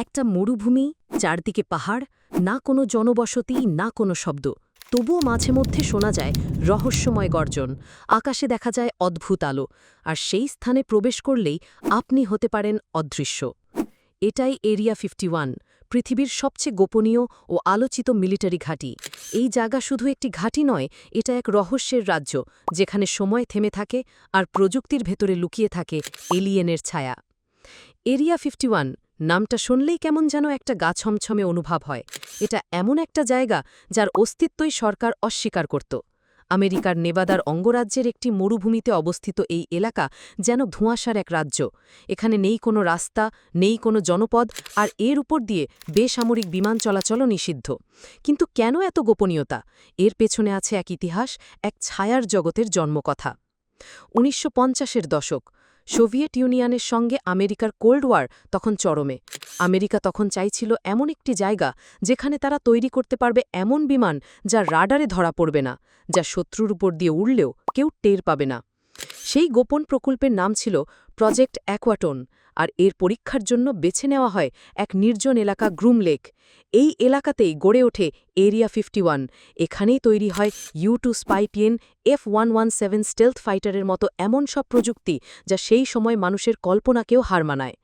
একটা মরুভূমি, চারদিকে পাহাড়, না কোনো জনবসতি, না কোনো শব্দ। তবুও মাঝে মধ্যে শোনা যায় রহস্যময় গর্জন। আকাশে দেখা যায় অদ্ভুত আলো। আর সেই স্থানে প্রবেশ করলেই আপনি হতে পারেন অদৃশ্য। এটাই এরিয়া ফিফটি পৃথিবীর সবচেয়ে গোপনীয় ও আলোচিত মিলিটারি ঘাঁটি। এই জায়গা শুধু একটি ঘাঁটি নয়, এটা এক রহস্যের রাজ্য, যেখানে সময় থেমে থাকে আর প্রযুক্তির ভেতরে লুকিয়ে থাকে এলিয়েনের ছায়া। এরিয়া ফিফটি নামটা শুনলেই কেমন যেন একটা গা ছমছমে অনুভব হয়। এটা এমন একটা জায়গা যার অস্তিত্বই সরকার অস্বীকার করত। আমেরিকার নেবাদার অঙ্গরাজ্যের একটি মরুভূমিতে অবস্থিত এই এলাকা যেন ধোঁয়াশার এক রাজ্য। এখানে নেই কোনো রাস্তা, নেই কোনো জনপদ, আর এর উপর দিয়ে বেসামরিক বিমান চলাচলও নিষিদ্ধ। কিন্তু কেন এত গোপনীয়তা? এর পেছনে আছে এক ইতিহাস, এক ছায়ার জগতের জন্মকথা। উনিশশো পঞ্চাশের দশক সোভিয়েত ইউনিয়নের সঙ্গে আমেরিকার কোল্ড ওয়ার তখন চরমে। আমেরিকা তখন চাইছিল এমন একটি জায়গা যেখানে তারা তৈরি করতে পারবে এমন বিমান যা রাডারে ধরা পড়বে না, যা শত্রুর উপর দিয়ে উড়লেও কেউ টের পাবে না। সেই গোপন প্রকল্পের নাম ছিল প্রজেক্ট অ্যাকোয়াটন আর এর পরীক্ষার জন্য বেছে নেওয়া হয় এক নির্জন এলাকা গ্রুম লেক। এই এলাকাতেই গড়ে ওঠে এরিয়া ফিফটি এখানেই তৈরি হয় U two spy plane F one one seven stealth ফাইটারের মতো এমন সব প্রযুক্তি যা সেই সময় মানুষের কল্পনাকেও হার মানায়।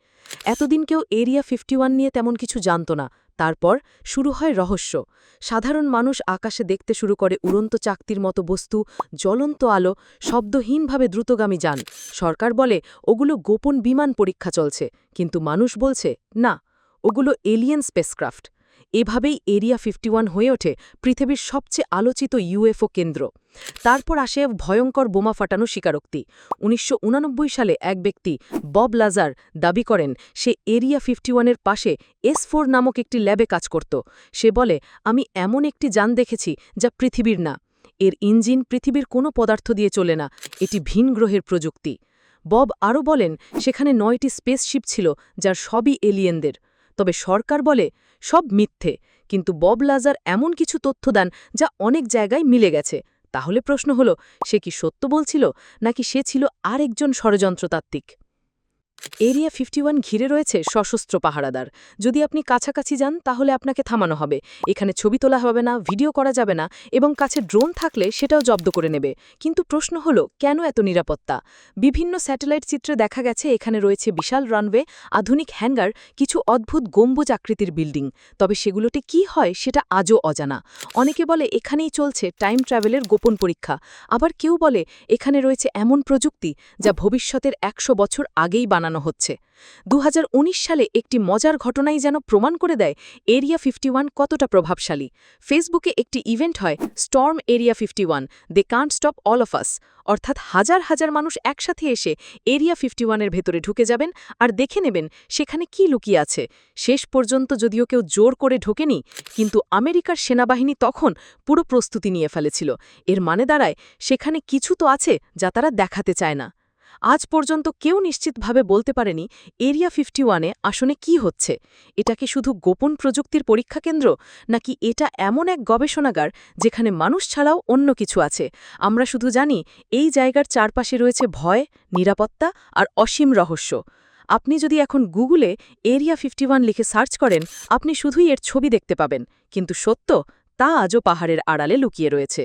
এতদিন কেউ এরিয়া ফিফটি নিয়ে তেমন কিছু জানত না। তারপর শুরু হয় রহস্য। সাধারণ মানুষ আকাশে দেখতে শুরু করে উড়ন্ত চাকতির মতো বস্তু, জ্বলন্ত আলো, শব্দহীনভাবে দ্রুতগামী যান। সরকার বলে, ওগুলো গোপন বিমান পরীক্ষা চলছে। কিন্তু মানুষ বলছে, না, ওগুলো এলিয়েন স্পেসক্রাফট। এভাবেই এরিয়া ফিফটি হয়ে ওঠে পৃথিবীর সবচেয়ে আলোচিত ইউএফও কেন্দ্র। তারপর আসে ভয়ঙ্কর বোমা ফাটানো স্বীকারোক্তি। উনিশশো সালে এক ব্যক্তি, বব লাজার, দাবি করেন, সে এরিয়া ফিফটি ওয়ানের পাশে এস ফোর নামক একটি ল্যাবে কাজ করত। সে বলে, আমি এমন একটি যান দেখেছি যা পৃথিবীর না। এর ইঞ্জিন পৃথিবীর কোনো পদার্থ দিয়ে চলে না। এটি ভিন গ্রহের প্রযুক্তি। বব আরও বলেন, সেখানে নয়টি স্পেসশিপ ছিল, যার সবই এলিয়েনদের। তবে সরকার বলে সব মিথ্যে। কিন্তু বব লাজার এমন কিছু তথ্য দেন যা অনেক জায়গায় মিলে গেছে। তাহলে প্রশ্ন হলো, সে কি সত্য বলছিল, নাকি সে ছিল আরেকজন ষড়যন্ত্রতাত্ত্বিক? এরিয়া ফিফটি ঘিরে রয়েছে সশস্ত্র পাহারাদার। যদি আপনি কাছাকাছি যান, তাহলে আপনাকে থামানো হবে। এখানে ছবি তোলা হবে না, ভিডিও করা যাবে না, এবং কাছে ড্রোন থাকলে সেটাও জব্দ করে নেবে। কিন্তু প্রশ্ন হলো, কেন এত নিরাপত্তা? বিভিন্ন স্যাটেলাইট চিত্রে দেখা গেছে, এখানে রয়েছে বিশাল রানওয়ে, আধুনিক হ্যাঙ্গার, কিছু অদ্ভুত গম্বুজ আকৃতির বিল্ডিং। তবে সেগুলোতে কি হয়, সেটা আজও অজানা। অনেকে বলে, এখানেই চলছে টাইম ট্রাভেলের গোপন পরীক্ষা। আবার কেউ বলে, এখানে রয়েছে এমন প্রযুক্তি, যা ভবিষ্যতের একশো বছর আগেই বানানো হচ্ছে। দু হাজার উনিশ সালে একটি মজার ঘটনাই যেন প্রমাণ করে দেয় এরিয়া ফিফটি কতটা প্রভাবশালী। ফেসবুকে একটি ইভেন্ট হয় Storm Area fifty they can't stop all of us. অর্থাৎ হাজার হাজার মানুষ একসাথে এসে এরিয়া ফিফটি ওয়ানের ভেতরে ঢুকে যাবেন আর দেখে নেবেন সেখানে কি লুকিয়ে আছে। শেষ পর্যন্ত যদিও কেউ জোর করে ঢোকেনি, কিন্তু আমেরিকার সেনাবাহিনী তখন পুরো প্রস্তুতি নিয়ে ফেলেছিল। এর মানে দাঁড়ায়, সেখানে কিছু তো আছে যা তারা দেখাতে চায় না। আজ পর্যন্ত কেউ নিশ্চিতভাবে বলতে পারেনি এরিয়া ফিফটি ওয়ানে আসনে কি হচ্ছে। এটা কি শুধু গোপন প্রযুক্তির পরীক্ষা কেন্দ্র, নাকি এটা এমন এক গবেষণাগার যেখানে মানুষ ছাড়াও অন্য কিছু আছে? আমরা শুধু জানি এই জায়গার চারপাশে রয়েছে ভয়, নিরাপত্তা আর অসীম রহস্য। আপনি যদি এখন গুগলে এরিয়া ফিফটি লিখে সার্চ করেন, আপনি শুধুই এর ছবি দেখতে পাবেন। কিন্তু সত্য, তা আজও পাহাড়ের আড়ালে লুকিয়ে রয়েছে।